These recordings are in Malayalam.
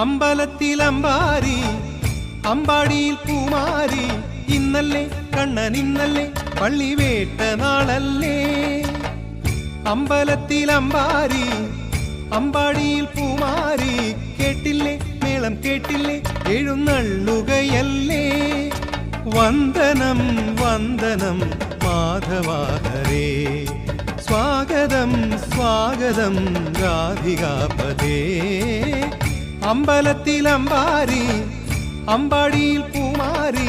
അമ്പലത്തിൽ അമ്പാരി അമ്പാടിയിൽ പൂമാരി ഇന്നല്ലേ കണ്ണൻ ഇന്നല്ലേ പള്ളി വേട്ട നാളല്ലേ? അമ്പലത്തിൽ അമ്പാരി അമ്പാടിയിൽ പൂമാരി കേട്ടില്ലേ? മേളം കേട്ടില്ലേ? എഴുന്നള്ളുകയല്ലേ? വന്ദനം വന്ദനം മാധവാഹരേ. സ്വാഗതം സ്വാഗതം രാധികാപദേ അമ്പലത്തിൽ അമ്പാരി അമ്പാടിയിൽ പൂമാരി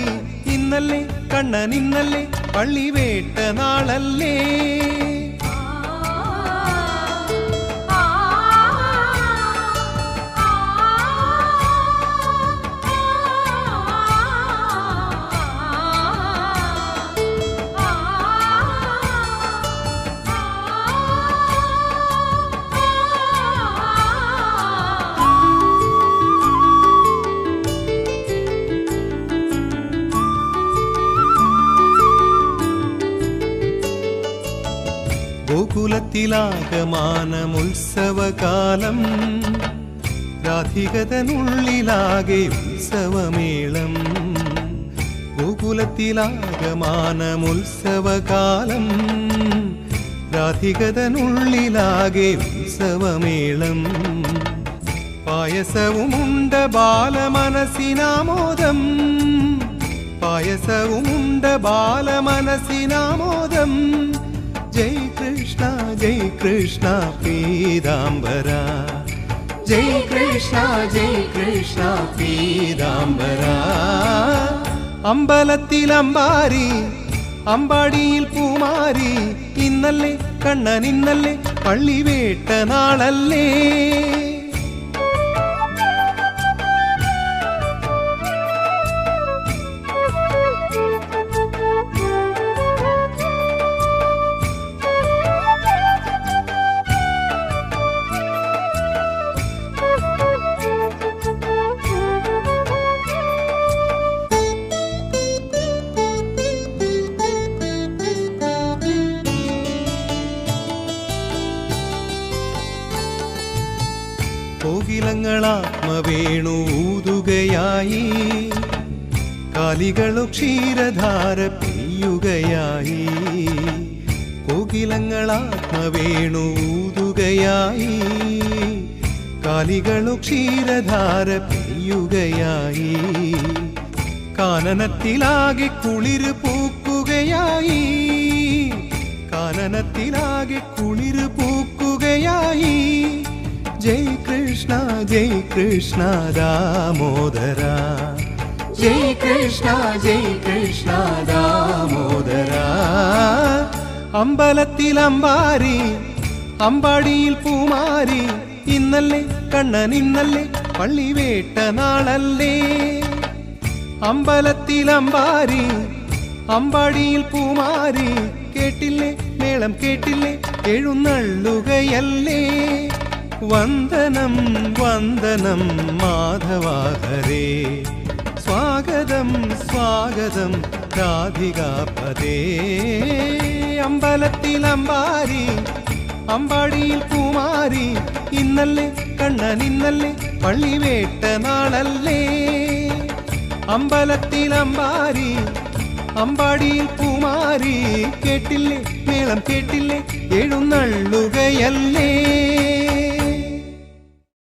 ഇന്നല്ലേ കണ്ണൻ ഇന്നല്ലേ പള്ളിവേട്ട നാളല്ലേ? ഗോകുലത്തിലാകമാനമുത്സവകാലം രാധികതനുള്ളിലാകെ ഉത്സവമേളം. ഗോകുലത്തിലാകമാനമുത്സവകാലം. രാധികതനുള്ളിലാകെ ഉത്സവമേളം. പായസവുമുണ്ട് ബാലമനസിനാമോദം പായസവുമുണ്ട് ബാലമനസിനാമോദം ജയ് കൃഷ്ണ പീതാംബര. ജയ് കൃഷ്ണ ജയ് കൃഷ്ണ പീതാംബര. അമ്പലത്തിൽ അമ്പാരി അമ്പാടിയിൽ പൂമാരി ഇന്നല്ലേ കണ്ണൻ ഇന്നല്ലേ പള്ളിവേട്ട നാളല്ലേ? കോകിലങ്ങളാത്മവേണു ഊതുകയായി. കാലികളു ക്ഷീരധാര പെയ്യുകയായി. കോകിലങ്ങളാത്മവേണു ഊതുകയായി. കാലികളു ക്ഷീരധാര പെയ്യുകയായി. കാനനത്തിലാകെ കുളിര് പൂക്കുകയായി. കാനനത്തിലാകെ കുളിര് പൂക്കുകയായി. ജയ് കൃഷ്ണ ജയ് കൃഷ്ണ ദാമോദര. ജയ് കൃഷ്ണ ജയ് കൃഷ്ണ ദാമോദര. അമ്പലത്തിൽ അമ്പാരി അമ്പാടിയിൽ പൂമാരി ഇന്നല്ലേ കണ്ണൻ ഇന്നല്ലേ പള്ളിവേട്ട നാളല്ലേ. അമ്പലത്തിൽ അമ്പാരി അമ്പാടിയിൽ പൂമാരി കേട്ടില്ലേ മേളം കേട്ടില്ലേ എഴുന്നള്ളുകയല്ലേ. വന്ദനം വന്ദനം മാധവാഹരേ. സ്വാഗതം സ്വാഗതം രാധികാപതേ. അമ്പലത്തിൽ അമ്പാരി അമ്പാടിയിൽ കുമാരി ഇന്നല്ലേ കണ്ണൻ ഇന്നല്ലേ പള്ളിവേട്ട നാളല്ലേ. അമ്പലത്തിൽ അമ്പാരി അമ്പാടിയിൽ കുമാരി കേട്ടില്ലേ മേളം കേട്ടില്ലേ എഴുന്നള്ളുകയല്ലേ.